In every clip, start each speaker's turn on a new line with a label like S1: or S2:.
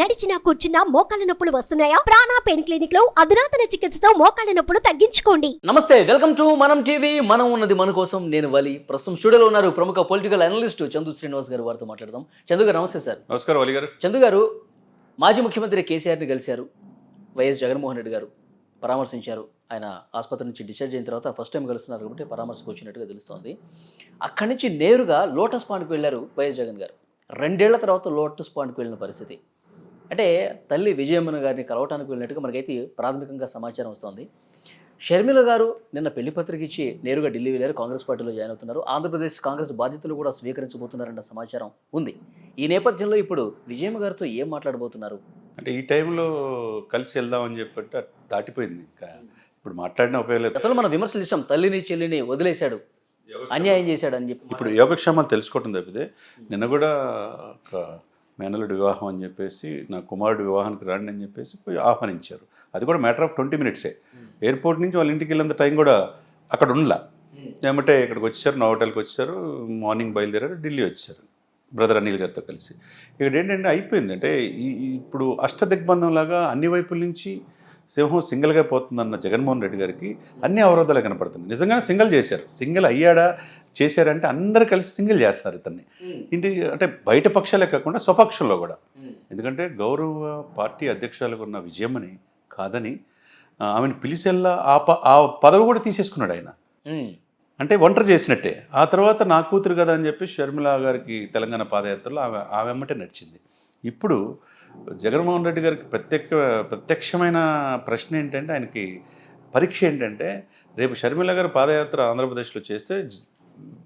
S1: నడిచినా కూర్చున్నా మోకాళ్ళ నొప్పులు వస్తున్నాయా? ప్రాణా పెయిన్ క్లినిక్లో అధునాతన చికిత్సతో మోకాళ్ళ నొప్పులు తగ్గించుకోండి.
S2: నమస్తే వెల్కమ్ టు మనం టీవీ. మనం ఉన్నది మన కోసం నేను వలి. ప్రస్తుతం స్టూడియోలో ఉన్నారు ప్రముఖ పొలిటికల్ అనలిస్ట్ చందు శ్రీనివాస్ గారు. వారితో మాట్లాడదాం. చందు గారు నమస్తే సార్.
S3: నమస్కారం అలీ గారు.
S2: చందు గారు మాజీ ముఖ్యమంత్రి కేసీఆర్ని కలిశారు. వైఎస్ జగన్మోహన్ రెడ్డి గారు పరామర్శించారు. ఆయన ఆసుపత్రి నుంచి డిశ్చార్జ్ అయిన తర్వాత ఫస్ట్ టైం కలుస్తున్నారు కాబట్టి పరామర్శకు వచ్చినట్టుగా తెలుస్తోంది. అక్కడి నుంచి నేరుగా లోటస్ పాండ్కి వెళ్ళారు వైఎస్ జగన్ గారు. రెండేళ్ళ తర్వాత లోటస్ పాండ్కి వెళ్ళిన పరిస్థితి. అంటే తల్లి విజయమ్మన గారిని కలవటానికి వెళ్ళినట్టుగా మనకైతే ప్రాథమికంగా సమాచారం వస్తోంది. షర్మిల గారు నిన్న పెళ్ళి పత్రిక ఇచ్చి నేరుగా ఢిల్లీ వెళ్ళారు కాంగ్రెస్ పార్టీలో జాయిన్ అవుతున్నారు. ఆంధ్రప్రదేశ్ కాంగ్రెస్ బాధ్యతలు కూడా స్వీకరించబోతున్నారన్న సమాచారం ఉంది. ఈ నేపథ్యంలో ఇప్పుడు విజయమ్మ గారితో ఏం మాట్లాడబోతున్నారు?
S3: అంటే ఈ టైంలో కలిసి వెళ్దామని చెప్పంటే దాటిపోయింది ఇంకా. ఇప్పుడు మాట్లాడిన ఉపయోగం లేదు.
S2: గతంలో మనం విమర్శలు ఇస్తాం తల్లిని చెల్లిని వదిలేశాడు అన్యాయం చేశాడు అని చెప్పి
S3: ఇప్పుడు యోగక్షేమాలు తెలుసుకోవటం తప్పితే నిన్న కూడా ఒక మేనలుడి వివాహం అని చెప్పేసి నా కుమారుడు వివాహానికి రండి అని చెప్పేసి పోయి ఆహ్వానించారు. అది కూడా మ్యాటర్ ఆఫ్ ట్వంటీ మినిట్సే ఎయిర్పోర్ట్ నుంచి వాళ్ళ ఇంటికి వెళ్ళేంత టైం కూడా అక్కడ ఉండలా. ఏమంటే ఇక్కడికి వచ్చారు నా హోటల్కి వచ్చారు మార్నింగ్ బయలుదేరారు ఢిల్లీ వచ్చారు బ్రదర్ అనిల్ గారితో కలిసి. ఇక్కడ ఏంటంటే అయిపోయింది. అంటే ఇప్పుడు అష్టదిగ్బంధం లాగా అన్ని వైపుల నుంచి సింహం సింగిల్గా పోతుందన్న జగన్మోహన్ రెడ్డి గారికి అన్ని అవరోధాలు కనపడుతున్నాయి. నిజంగానే సింగిల్ చేశారు. సింగిల్ అయ్యాడా చేశారంటే అందరు కలిసి సింగిల్ చేస్తారు ఇతన్ని. ఇంటి అంటే బయట పక్షాలే కాకుండా స్వపక్షంలో కూడా. ఎందుకంటే గౌరవ పార్టీ అధ్యక్షురాలకు ఉన్న విజయమ్మని కాదని ఆమెను పిలిచెల్లా ఆ ప ఆ పదవి కూడా తీసేసుకున్నాడు ఆయన. అంటే ఒంటరి చేసినట్టే. ఆ తర్వాత నా కూతురు కదా అని చెప్పి షర్మిల గారికి తెలంగాణ పాదయాత్రలో ఆమె ఆమె వెంబటే నడిచింది. ఇప్పుడు జగన్మోహన్ రెడ్డి గారికి ప్రత్యక్ష ప్రత్యక్షమైన ప్రశ్న ఏంటంటే ఆయనకి పరీక్ష ఏంటంటే రేపు షర్మిల గారు పాదయాత్ర ఆంధ్రప్రదేశ్లో చేస్తే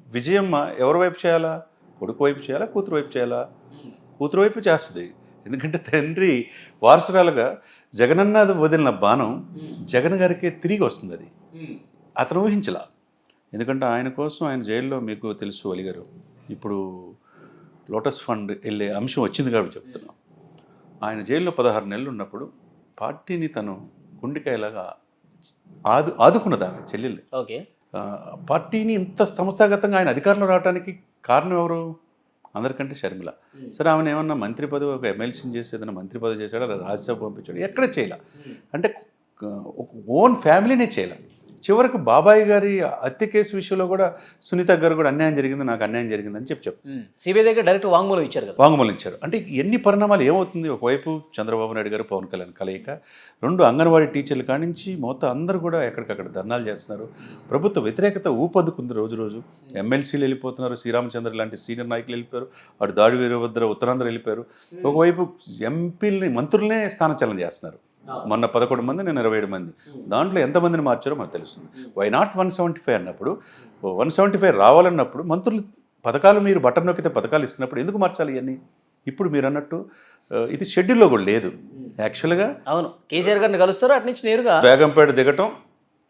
S3: విజయమ్మ ఎవరి వైపు చేయాలా? కొడుకు వైపు చేయాలా? కూతురు వైపు చేయాలా? కూతురు వైపు చేస్తుంది. ఎందుకంటే తండ్రి వారసురాలుగా జగనన్న వదిలిన బాణం జగన్ గారికి తిరిగి వస్తుంది అది. అతను ఊహించలా. ఎందుకంటే ఆయన కోసం ఆయన జైల్లో మీకు తెలుసు అలిగారు. ఇప్పుడు లోటస్ ఫండ్ వెళ్ళే అంశం వచ్చింది కాబట్టి చెప్తున్నాం. ఆయన జైల్లో పదహారు నెలలు ఉన్నప్పుడు పార్టీని తను గుండెకాయలాగా ఆదు ఆదుకున్నది ఆమె చెల్లెల్ని.
S2: ఓకే.
S3: పార్టీని ఇంత సంస్థాగతంగా ఆయన అధికారంలో రావడానికి కారణం ఎవరు? అందరికంటే షర్మిల. సరే ఆమెను ఏమన్నా మంత్రి పదవి ఒక ఎమ్మెల్సీని చేసి ఏదైనా మంత్రి పదవి చేశాడు? అలా రాజ్యసభ పంపించాడు? ఎక్కడ చేయాల? అంటే ఒక ఓన్ ఫ్యామిలీనే చేయాల. చివరికి బాబాయ్ గారి హత్య కేసు విషయంలో కూడా సునీత గారు కూడా అన్యాయం జరిగింది నాకు అన్యాయం జరిగిందని చెప్పి చెప్పు
S2: సిబిఐ దగ్గర డైరెక్ట్ వాంగ్మూలం ఇచ్చారు కదా.
S3: వాంగ్మూలం ఇచ్చారు. అంటే ఎన్ని పరిణామాలు ఏమవుతుంది? ఒకవైపు చంద్రబాబు నాయుడు గారు పవన్ కళ్యాణ్ కలయిక రెండు అంగన్వాడీ టీచర్ల కానించి మొత్తం అందరూ కూడా ఎక్కడికక్కడ ధర్నాలు చేస్తున్నారు. ప్రభుత్వ వ్యతిరేకత ఊపందుకుంది రోజు రోజు. ఎమ్మెల్సీలు వెళ్ళిపోతున్నారు శ్రీరామచంద్ర లాంటి సీనియర్ నాయకులు వెళ్ళిపోయారు అటు దాడి వీరభద్ర ఉత్తరాంధ్ర వెళ్ళిపోయారు. ఒకవైపు ఎంపీలని మంత్రులనే స్థానచలనం చేస్తున్నారు. మొన్న పదకొండు మంది నేను ఇరవై ఏడు మంది. దాంట్లో ఎంతమందిని మార్చారో మనకు తెలుస్తుంది. Why not one seventy five అన్నప్పుడు వన్ సెవెంటీ ఫైవ్ రావాలన్నప్పుడు మంత్రులు పథకాలు మీరు బటన్ నొక్కితే పథకాలు ఇస్తున్నప్పుడు ఎందుకు మార్చాలి ఇవన్నీ? ఇప్పుడు మీరు అన్నట్టు ఇది షెడ్యూల్లో కూడా లేదు. యాక్చువల్గా
S2: అవును. కేసీఆర్ గారిని కలుస్తారు అటు నుంచి నేరుగా
S3: బేగంపేట దిగటం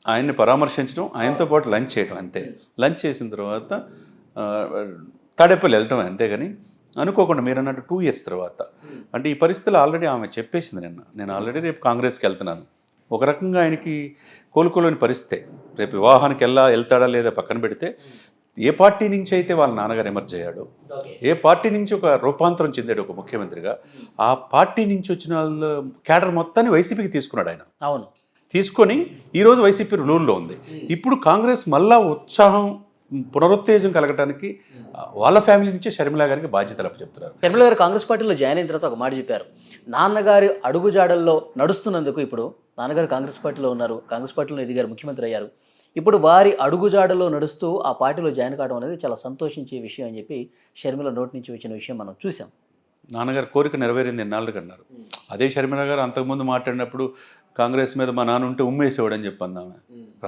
S3: ఆయన్ని పరామర్శించడం ఆయనతో పాటు లంచ్ చేయటం అంతే. లంచ్ చేసిన తర్వాత తాడేపల్లి వెళ్ళటం అంతేగాని అనుకోకుండా మీరు అన్నట్టు టూ ఇయర్స్ తర్వాత. అంటే ఈ పరిస్థితులు ఆల్రెడీ ఆమె చెప్పేసింది నిన్న. నేను ఆల్రెడీ రేపు కాంగ్రెస్కి వెళ్తున్నాను. ఒక రకంగా ఆయనకి కోలుకోలేని పరిస్థితే. రేపు వివాహానికి వెళ్ళా వెళ్తాడా లేదా పక్కన పెడితే ఏ పార్టీ నుంచి అయితే వాళ్ళ నాన్నగారు ఎమర్జ్ అయ్యాడు ఏ పార్టీ నుంచి ఒక రూపాంతరం చెందాడు ఒక ముఖ్యమంత్రిగా ఆ పార్టీ నుంచి వచ్చిన వాళ్ళ క్యాడర్ మొత్తాన్ని వైసీపీకి తీసుకున్నాడు ఆయన.
S2: అవును.
S3: తీసుకొని ఈరోజు వైసీపీ రూల్లో ఉంది. ఇప్పుడు కాంగ్రెస్ మళ్ళా ఉత్సాహం పునరుత్తేజం కలగటానికి వాళ్ళ ఫ్యామిలీ నుంచే షర్మిల గారికి బాధ్యతలు అప్పచెప్తున్నారు.
S2: షర్మిల గారు కాంగ్రెస్ పార్టీలో జాయిన్ అయిన తర్వాత ఒక మాట చెప్పారు. నాన్నగారి అడుగుజాడల్లో నడుస్తున్నందుకు ఇప్పుడు నాన్నగారు కాంగ్రెస్ పార్టీలో ఉన్నారు కాంగ్రెస్ పార్టీలో ఎదిగారు ముఖ్యమంత్రి అయ్యారు. ఇప్పుడు వారి అడుగుజాడలో నడుస్తూ ఆ పార్టీలో జాయిన్ కావడం అనేది చాలా సంతోషించే విషయం అని చెప్పి షర్మిల నోటి నుంచి వచ్చిన విషయం మనం చూసాం.
S3: నాన్నగారి కోరిక నెరవేరింది ఎన్నాళ్ళకి అన్నారు. అదే షర్మిల గారు అంతకుముందు మాట్లాడినప్పుడు కాంగ్రెస్ మీద మా నాన్న ఉంటే ఉమ్మేసేవాడు అని చెప్పి ఆమె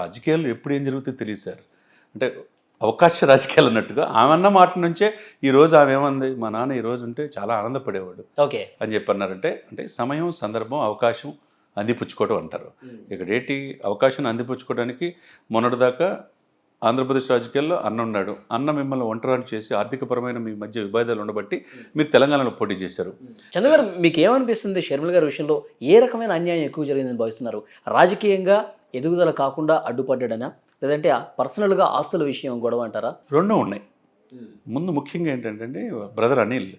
S3: రాజకీయాలు ఎప్పుడు ఏం జరుగుతుందో తెలియదు సార్. అంటే అవకాశ రాజకీయాలు అన్నట్టుగా ఆమె అన్న మాట నుంచే ఈరోజు ఆమె ఏమంది? మా నాన్న ఈ రోజు ఉంటే చాలా ఆనందపడేవాడు.
S2: ఓకే.
S3: అని చెప్పి అన్నారంటే అంటే సమయం సందర్భం అవకాశం అందిపుచ్చుకోవడం అంటారు. ఇక్కడ ఏంటి అవకాశం అందిపుచ్చుకోవడానికి మొన్నటిదాకా ఆంధ్రప్రదేశ్ రాజకీయాల్లో అన్న ఉన్నాడు. అన్న మిమ్మల్ని ఒంటరాని చేసి ఆర్థికపరమైన మీ మధ్య విభేదాలు ఉండబట్టి మీరు తెలంగాణలో పోటీ చేశారు.
S2: చంద్ర గారు మీకు ఏమనిపిస్తుంది షర్మిల గారి విషయంలో ఏ రకమైన అన్యాయం ఎక్కువ జరిగిందని భావిస్తున్నారు? రాజకీయంగా ఎదుగుదల కాకుండా అడ్డుపడ్డాడనా? లేదంటే పర్సనల్గా ఆస్తుల విషయం గొడవ అంటారా?
S3: రెండూ ఉన్నాయి. ముందు ముఖ్యంగా ఏంటంటే బ్రదర్ అనిల్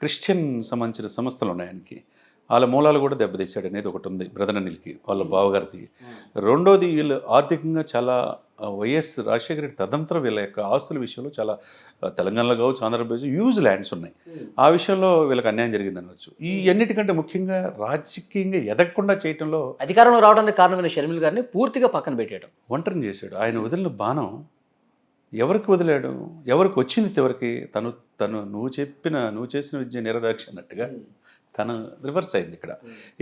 S3: క్రిస్టియన్ సంబంధించిన సంస్థలు ఉన్నాయి ఆయనకి. వాళ్ళ మూలాలు కూడా దెబ్బతీశాడు అనేది ఒకటి ఉంది బ్రదర్ అనిల్కి వాళ్ళ బావగారిది. రెండోది వీళ్ళు ఆర్థికంగా చాలా వైఎస్ రాజశేఖర రెడ్డి తదంతరం వీళ్ళ యొక్క ఆస్తుల విషయంలో చాలా తెలంగాణలో కావచ్చు ఆంధ్రప్రదేశ్ యూజ్ ల్యాండ్స్ ఉన్నాయి. ఆ విషయంలో వీళ్ళకి అన్యాయం జరిగింది అనవచ్చు ఈ అన్నిటికంటే ముఖ్యంగా రాజకీయంగా ఎదగకుండా చేయటంలో
S2: అధికారంలో రావడానికి కారణమైన షర్మిల గారిని పూర్తిగా పక్కన పెట్టాడు
S3: ఒంటరిని చేశాడు. ఆయన వదిలిన బాణం ఎవరికి వదిలాడు? ఎవరికి వచ్చింది ఎవరికి తను తను నువ్వు చెప్పిన నువ్వు చేసిన విద్య నిరదాక్ష అన్నట్టుగా తను రివర్స్ అయింది ఇక్కడ.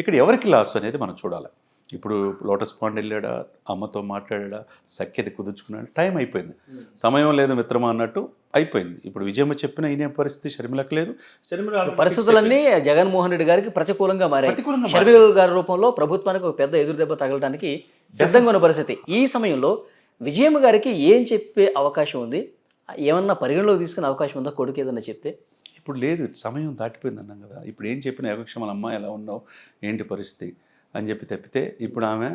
S3: ఇక్కడ ఎవరికి లాస్ అనేది మనం చూడాలి. ఇప్పుడు లోటస్ పాండ్ వెళ్ళాడా? అమ్మతో మాట్లాడా? సఖ్యత కుదుర్చుకున్నాడు? టైం అయిపోయింది. సమయం లేదు మిత్రమా అన్నట్టు అయిపోయింది. ఇప్పుడు విజయమ్మ చెప్పిన ఈయన పరిస్థితి షర్మిలకు లేదు. షర్మిల
S2: పరిస్థితులన్నీ జగన్మోహన్ రెడ్డి గారికి ప్రతికూలంగా మారాయి. షర్మిల గారి రూపంలో ప్రభుత్వానికి ఒక పెద్ద ఎదురు దెబ్బ తగలడానికి సిద్ధంగా ఉన్న పరిస్థితి. ఈ సమయంలో విజయమ్మ గారికి ఏం చెప్పే అవకాశం ఉంది? ఏమన్నా పరిగణలోకి తీసుకునే అవకాశం ఉందా? కొడుకు ఏదన్నా చెప్తే?
S3: ఇప్పుడు లేదు సమయం దాటిపోయింది అన్నాం కదా. ఇప్పుడు ఏం చెప్పిన ఏకక్ష మన అమ్మాయి ఎలా ఉన్నావు? ఏంటి పరిస్థితి? అని చెప్పి తప్పితే ఇప్పుడు ఆమె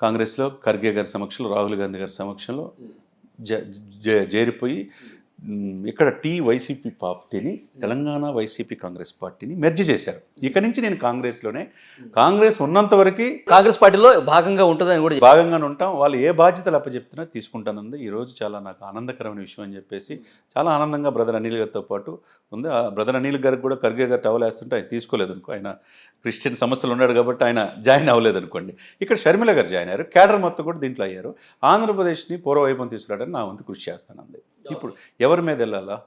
S3: కాంగ్రెస్లో ఖర్గే గారి సమక్షంలో రాహుల్ గాంధీ గారి సమక్షంలో చేరిపోయి ఇక్కడ టీ వైసీపీ పార్టీని తెలంగాణ వైసీపీ కాంగ్రెస్ పార్టీని మెర్జ్ చేశారు. ఇక నుంచి నేను కాంగ్రెస్లోనే కాంగ్రెస్ ఉన్నంత వరకు
S2: కాంగ్రెస్ పార్టీలో భాగంగా ఉంటుందని కూడా
S3: భాగంగానే ఉంటాం. వాళ్ళు ఏ బాధ్యతలు అప్పచెప్తున్నా తీసుకుంటానంది. ఈరోజు చాలా నాకు ఆనందకరమైన విషయం అని చెప్పేసి చాలా ఆనందంగా బ్రదర్ అనిల్ గారితో పాటు ఉంది. ఆ బ్రదర్ అనిల్ గారికి కూడా ఖర్గే గారు టవల్ వేస్తుంటే ఆయన తీసుకోలేదు అనుకో. ఆయన క్రిస్టియన్ సమస్యలు ఉన్నాడు కాబట్టి ఆయన జాయిన్ అవ్వలేదు అనుకోండి ఇక్కడ షర్మిల గారు జాయిన్ అయ్యారు. క్యాడర్ మొత్తం కూడా దీంట్లో అయ్యారు. ఆంధ్రప్రదేశ్ని పూర్వవైభవం తీసుకురావడానికి నా వంతు కృషి చేస్తానంది. ఇప్పుడు ఎవరి మీద వెళ్ళాలా?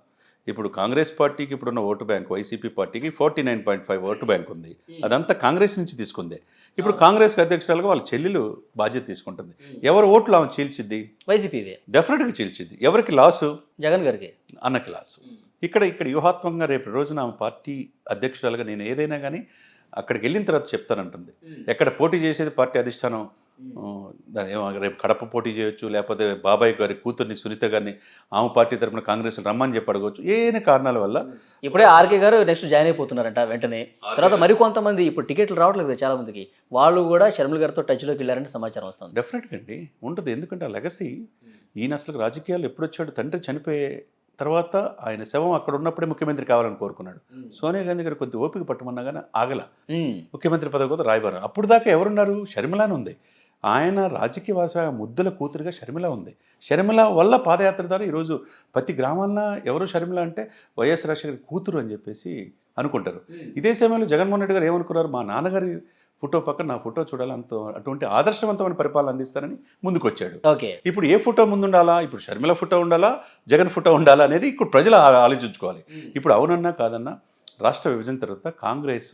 S3: ఇప్పుడు కాంగ్రెస్ పార్టీకి ఇప్పుడున్న ఓటు బ్యాంక్ వైసీపీ పార్టీకి forty nine point five vote bank ఉంది. అదంతా కాంగ్రెస్ నుంచి తీసుకుందే. ఇప్పుడు కాంగ్రెస్ అధ్యక్షురాలుగా వాళ్ళ చెల్లెలు బాధ్యత తీసుకుంటుంది. ఎవరు ఓట్లు ఆమె చీల్చిద్ది?
S2: వైసీపీదే
S3: డెఫినెట్గా చీల్చిద్ది. ఎవరికి లాసు?
S2: జగన్ గారికి.
S3: అన్నకి లాసు. ఇక్కడ ఇక్కడ వ్యూహాత్మకంగా రేపు రోజున ఆమె పార్టీ అధ్యక్షురాలుగా నేను ఏదైనా కానీ అక్కడికి వెళ్ళిన తర్వాత చెప్తానంటుంది. ఎక్కడ పోటీ చేసేది పార్టీ అధిష్టానం? దాని రేపు కడప పోటీ చేయొచ్చు లేకపోతే బాబాయ్ గారి కూతుర్ని సునీత గారిని ఆమె పార్టీ తరపున కాంగ్రెస్ రమ్మని చెప్పి అడగవచ్చు ఏ కారణాల వల్ల?
S2: ఇప్పుడే ఆర్కే గారు నెక్స్ట్ జాయిన్ అయిపోతున్నారంట వెంటనే. తర్వాత మరికొంతమంది ఇప్పుడు టికెట్లు రావట్లేదు చాలా మందికి. వాళ్ళు కూడా షర్మిల గారితో టచ్లోకి వెళ్ళారని సమాచారం వస్తుంది.
S3: డెఫినెట్గా అండి. ఉంటుంది. ఎందుకంటే ఆ లెగసీ ఈయన అసలు రాజకీయాలు ఎప్పుడు వచ్చాడు తండ్రి చనిపోయే తర్వాత ఆయన శవం అక్కడ ఉన్నప్పుడే ముఖ్యమంత్రి కావాలని కోరుకున్నాడు. సోనియా గాంధీ గారు కొంత ఓపిక పట్టమన్నా కానీ ఆగల. ముఖ్యమంత్రి పదవి కూడా రాయబారం. అప్పుడు దాకా ఎవరున్నారు? షర్మిలానే ఉంది. ఆయన రాజకీయ వాస ముద్దుల కూతురుగా షర్మిల ఉంది. షర్మిల వల్ల పాదయాత్ర ద్వారా ఈరోజు ప్రతి గ్రామాల్లో ఎవరు షర్మిల అంటే వైఎస్ రాజశేఖర్ కూతురు అని చెప్పేసి అనుకుంటారు. ఇదే సమయంలో జగన్మోహన్ రెడ్డి గారు ఏమనుకున్నారు? మా నాన్నగారి ఫోటో పక్కన నా ఫోటో చూడాలి అంత అటువంటి ఆదర్శవంతమైన పరిపాలన అందిస్తారని ముందుకు వచ్చాడు
S2: ఓకే.
S3: ఇప్పుడు ఏ ఫోటో ముందు ఉండాలా ఇప్పుడు షర్మిల ఫోటో ఉండాలా? జగన్ ఫోటో ఉండాలా అనేది ఇప్పుడు ప్రజలు ఆలోచించుకోవాలి. ఇప్పుడు అవునన్నా కాదన్నా రాష్ట్ర విభజన తర్వాత కాంగ్రెస్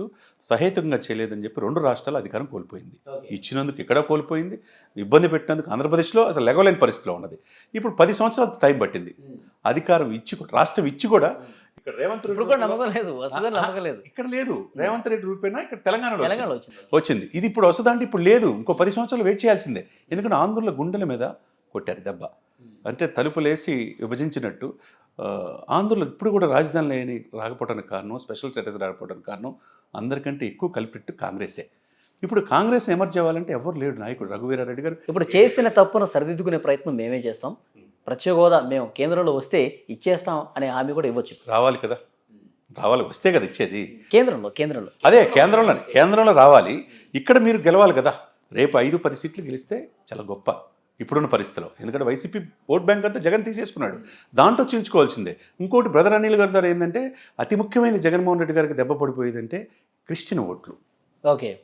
S3: సహేతుకంగా చేయలేదని చెప్పి రెండు రాష్ట్రాలు అధికారం కోల్పోయింది. ఇచ్చినందుకు ఇక్కడ కోల్పోయింది? ఇబ్బంది పెట్టినందుకు ఆంధ్రప్రదేశ్లో అసలు లెగవలేని పరిస్థితిలో ఉన్నది. ఇప్పుడు పది సంవత్సరాలు టైం పట్టింది. అధికారం ఇచ్చి కూడా రాష్ట్రం ఇచ్చి కూడా ఇక్కడ రేవంత్ రెడ్డి
S2: కూడా నమ్మకం లేదు వస్తుందని నమ్మకం లేదు.
S3: ఇక్కడ లేదు. రేవంత్ రెడ్డి రూపేనా? ఇక్కడ తెలంగాణలో వచ్చింది.
S2: తెలంగాణలో వచ్చింది.
S3: వచ్చింది. ఇది ఇప్పుడు వస్తుందంటే ఇప్పుడు లేదు. ఇంకో పది సంవత్సరాలు వెయిట్ చేయాల్సిందే. ఎందుకంటే ఆంధ్రుల గుండెల మీద కొట్టారు దెబ్బ. అంటే తలుపులేసి విభజించినట్టు ఆంధ్రులు ఇప్పుడు కూడా రాజధాని లేని రాకపోవడానికి కారణం స్పెషల్ స్టేటస్ రాకపోవడానికి కారణం అందరికంటే ఎక్కువ కలిపిట్టు కాంగ్రెసే. ఇప్పుడు కాంగ్రెస్ ఎమర్జ్ అవ్వాలంటే ఎవరు లేడు నాయకుడు రఘువీరారెడ్డి గారు.
S2: ఇప్పుడు చేసిన తప్పును సరిదిద్దుకునే ప్రయత్నం మేమే చేస్తాం. ప్రత్యేక హోదా మేము కేంద్రంలో వస్తే ఇచ్చేస్తాం అనే హామీ కూడా ఇవ్వచ్చు.
S3: రావాలి కదా. రావాలి వస్తే కదా ఇచ్చేది.
S2: కేంద్రంలో కేంద్రంలో.
S3: అదే కేంద్రంలో కేంద్రంలో రావాలి. ఇక్కడ మీరు గెలవాలి కదా. రేపు ఐదు పది సీట్లు గెలిస్తే చాలా గొప్ప ఇప్పుడున్న పరిస్థితిలో. ఎందుకంటే వైసీపీ ఓట్ బ్యాంక్ అంతా జగన్ తీసేసుకున్నాడు. దాంట్లో చీల్చుకోవాల్సిందే. ఇంకోటి బ్రదర్ అనిల్ గారి ద్వారా ఏంటంటే అతి ముఖ్యమైనది జగన్మోహన్ రెడ్డి గారికి దెబ్బ పడిపోయేదంటే క్రిస్టియన్ ఓట్లు.
S2: ఓకే.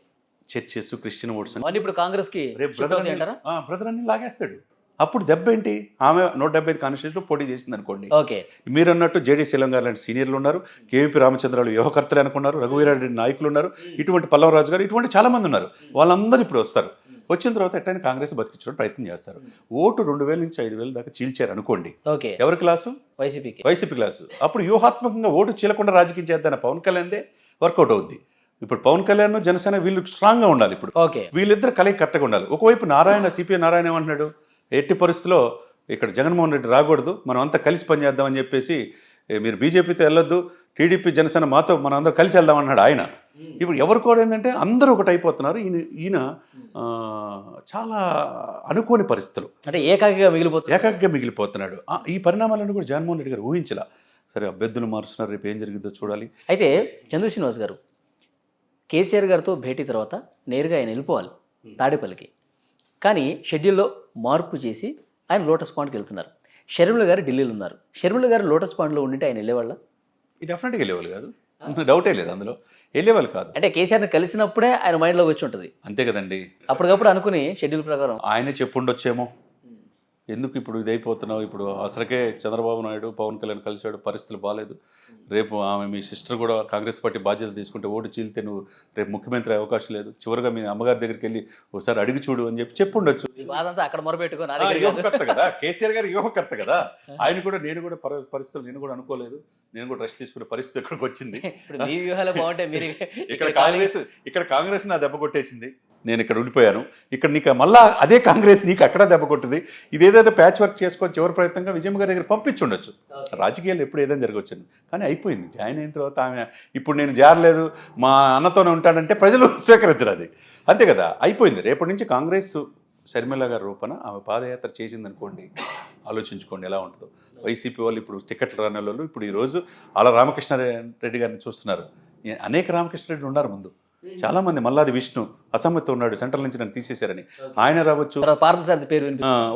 S3: చర్చెస్ క్రిస్టియన్ ఓట్స్ అని.
S2: ఇప్పుడు
S3: కాంగ్రెస్కి బ్రదర్ అనిల్ లాగేస్తాడు. అప్పుడు దెబ్బ ఏంటి? ఆమె నూట డెబ్బై ఐదు కాన్స్టిట్యూషన్లో పోటీ చేసింది అనుకోండి
S2: ఓకే.
S3: మీరు అన్నట్టు జేడీ శీలం గారు లాంటి సీనియర్లు ఉన్నారు. కేవీపీ రామచంద్రాలు యువకర్తలు అనుకున్నారు. రఘువీరారెడ్డి నాయకులు ఉన్నారు. ఇటువంటి పల్లవరాజు గారు ఇటువంటి చాలా మంది ఉన్నారు వాళ్ళందరూ ఇప్పుడు వస్తారు. వచ్చిన తర్వాత ఎట్టయినా కాంగ్రెస్ బతికించడం ప్రయత్నం చేస్తారు. ఓటు రెండు వేల నుంచి ఐదు వేల దాకా చీల్చారు అనుకోండి.
S2: ఓకే.
S3: ఎవరి క్లాసు?
S2: వైసీపీకి.
S3: YCP class. అప్పుడు వ్యూహాత్మకంగా ఓటు చీలకుండా రాజకీయం చేద్దాన పవన్ కళ్యాణ్దే వర్కౌట్ అవుద్ది. ఇప్పుడు పవన్ కళ్యాణ్ జనసేన వీళ్ళు స్ట్రాంగ్గా ఉండాలి ఇప్పుడు.
S2: ఓకే.
S3: వీళ్ళిద్దరు కలయిక కరెక్ట్గా ఉండాలి. ఒకవైపు నారాయణ సిపిఐ నారాయణ ఏమంటున్నాడు? ఎట్టి పరిస్థితిలో ఇక్కడ జగన్మోహన్ రెడ్డి రాకూడదు. మనం అంతా కలిసి పనిచేద్దామని చెప్పేసి మీరు బీజేపీతో వెళ్ళొద్దు. టీడీపీ జనసేన మాతో మనం అందరూ కలిసి వెళ్దాం అన్నాడు ఆయన. ఇప్పుడు ఎవరు కూడా ఏంటంటే అందరూ ఒకటి అయిపోతున్నారు. ఈయన ఈయన చాలా అనుకోని పరిస్థితులు.
S2: అంటే ఏకాకిగా మిగిలిపోతుంది
S3: ఏకాగ్గా మిగిలిపోతున్నాడు. ఈ పరిణామాలను కూడా జగన్మోహన్ రెడ్డి గారు ఊహించలా. సరే అభ్యర్థులు మారుస్తున్నారు. రేపు ఏం జరిగిందో చూడాలి.
S2: అయితే చంద్ర శ్రీనివాస్ గారు కేసీఆర్ గారితో భేటీ తర్వాత నేరుగా ఆయన వెళ్ళిపోవాలి తాడేపల్లికి. కానీ షెడ్యూల్లో మార్పు చేసి ఆయన లోటస్ పాండ్కి వెళ్తున్నారు. షర్మిల గారు ఢిల్లీలో ఉన్నారు. షర్మిల గారు లోటస్ పాండ్లో ఉండింటే ఆయన వెళ్ళేవాళ్ళ?
S3: డెఫినెట్గా వెళ్ళేవాళ్ళు కాదు. డౌటే లేదు అందులో. వెళ్ళేవాళ్ళు కాదు.
S2: అంటే కేసీఆర్ని కలిసినప్పుడే ఆయన మైండ్లోకి వచ్చి ఉంటుంది.
S3: అంతే కదండి.
S2: అప్పటికప్పుడు అనుకుని షెడ్యూల్ ప్రకారం
S3: ఆయనే చెప్పుండొచ్చేమో. ఎందుకు ఇప్పుడు ఇదైపోతున్నావు? ఇప్పుడు అసలుకే చంద్రబాబు నాయుడు పవన్ కళ్యాణ్ కలిశాడు పరిస్థితులు బాగాలేదు రేపు ఆమె మీ సిస్టర్ కూడా కాంగ్రెస్ పార్టీ బాధ్యత తీసుకుంటే ఓటు చీలితే నువ్వు రేపు ముఖ్యమంత్రి అయ్యే అవకాశం లేదు. చివరిగా మీ అమ్మగారి దగ్గరికి వెళ్ళి ఒకసారి అడిగి చూడు అని చెప్పి చెప్పుండొచ్చు.
S2: అక్కడ.
S3: యువకర్త కదా. కేసీఆర్ గారు యువకర్త కదా. ఆయన కూడా నేను కూడా పరి- పరిస్థితులు నేను కూడా అనుకోలేదు. నేను కూడా రెస్ట్ తీసుకునే పరిస్థితి ఇక్కడికి వచ్చింది ఇక్కడ కాంగ్రెస్ ఇక్కడ కాంగ్రెస్ నా దెబ్బ కొట్టేసింది. నేను ఇక్కడ ఉండిపోయాను. ఇక్కడ నీకు మళ్ళా అదే కాంగ్రెస్ నీకు అక్కడ దెబ్బ కొట్టింది. ఇదేదైతే ప్యాచ్ వర్క్ చేసుకొని చివరి ప్రయత్నంగా విజయమ్మ గారి దగ్గర పంపించుండొచ్చు. రాజకీయాలు ఎప్పుడు ఏదైనా జరగవచ్చు కానీ అయిపోయింది. జాయిన్ అయిన తర్వాత ఆమె ఇప్పుడు నేను జారలేదు. మా అన్నతోనే ఉంటాడంటే ప్రజలు స్వీకరించరు అది. అంతే కదా? అయిపోయింది. రేపటి నుంచి కాంగ్రెస్ శర్మిల గారి రూపణ ఆమె పాదయాత్ర చేసింది అనుకోండి ఆలోచించుకోండి ఎలా ఉంటుందో. వైసీపీ వాళ్ళు ఇప్పుడు టికెట్లు రాని వాళ్ళు ఇప్పుడు ఈరోజు అలా రామకృష్ణారెడ్డి గారిని చూస్తున్నారు. అనేక రామకృష్ణారెడ్డి ఉన్నారు ముందు. చాలా మంది మల్లాది విష్ణు అసమ్మతి ఉన్నాడు సెంట్రల్ నుంచి నన్ను తీసేశారని. ఆయన రావచ్చు.
S2: పార్థసారథి పేరు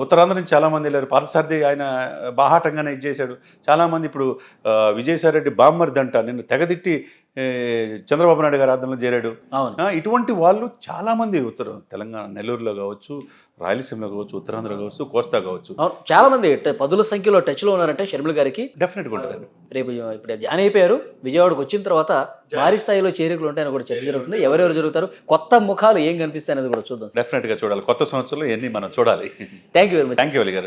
S3: ఉత్తరాంధ్ర నుంచి చాలా మంది వెళ్ళారు. పార్థసారథి ఆయన బాహాటంగానే ఇచ్చేశాడు చాలా మంది ఇప్పుడు ఆ, విజయసాయి రెడ్డి బామ్మర్ది అంట నిన్ను తెగదిట్టి చంద్రబాబు నాయుడు గారి ఆధ్వర్యంలో చేరాడు. ఇటువంటి వాళ్ళు చాలా మంది ఉత్తర తెలంగాణ నెల్లూరులో కావచ్చు రాయలసీమలో కావచ్చు ఉత్తరాంధ్ర కావచ్చు కోస్తా కావచ్చు.
S2: చాలా మంది పదుల సంఖ్యలో టచ్లో ఉన్నారంటే షర్మిల గారికి
S3: డెఫినెట్గా ఉంటుందండి.
S2: రేపు ఇప్పుడు జాయిన్ అయిపోయారు. విజయవాడకు వచ్చిన తర్వాత భారీ స్థాయిలో చేరికలు ఉంటాయని కూడా చర్చ జరుగుతుంది. ఎవరెవరు జరుగుతారు కొత్త ముఖాలు ఏం కనిపిస్తాయి అనేది కూడా చూద్దాం
S3: డెఫినెట్గా చూడాలి. కొత్త సంవత్సరంలో ఇవన్నీ మనం చూడాలి.
S2: Thank you very much
S3: thank you garu